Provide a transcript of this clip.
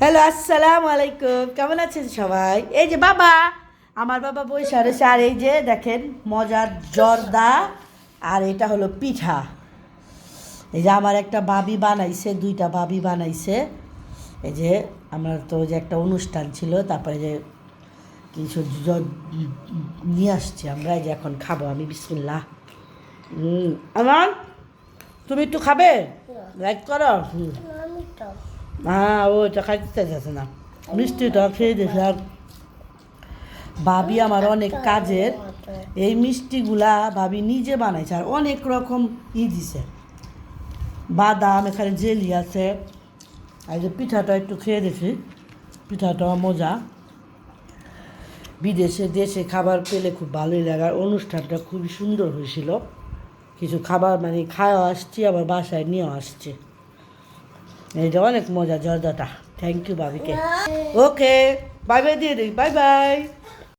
Hello আসসালামু আলাইকুম কেমন আছেন সবাই? এই যে বাবা আমার বাবা বৈশা রয়েছে আর এই যে দেখেন মজার জর্দা আর এটা হলো পিঠা। এই যে আমার একটা বাবি বানাইছে দুইটা বাবি বানাইছে। এই যে আমার তো যে একটা অনুষ্ঠান ছিল তারপরে যে কিছু নিয়ে আসছি আমরা এই যে এখন খাব আমি বিসমিল্লাহ। হুম আমার তুমি একটু খাবে? লাইক করো। হুম। হ্যাঁ ওইটা খাইতে যাচ্ছে না। মিষ্টিটা খেয়ে দেখি আর ভাবি আমার অনেক কাজের। এই মিষ্টিগুলা ভাবি নিজে বানাইছে আর অনেক রকম ই দিছে। বাদাম, এখানে জেলি আছে। আর যে পিঠাটা একটু খেয়ে দেখি। পিঠাটা মজা। বিদেশে, দেশে খাবার পেলে খুব ভালোই লাগে। আর অনুষ্ঠানটা খুবই সুন্দর হয়েছিল। কিছু খাবার মানে খাওয়া আসছি, আবার বাসায় নিয়েও আসছে। এটা অনেক মজা জর্দাটা। থ্যাংক ইউ বাবিকে। ওকে বাই বাই দিয়ে দিই বাই বাই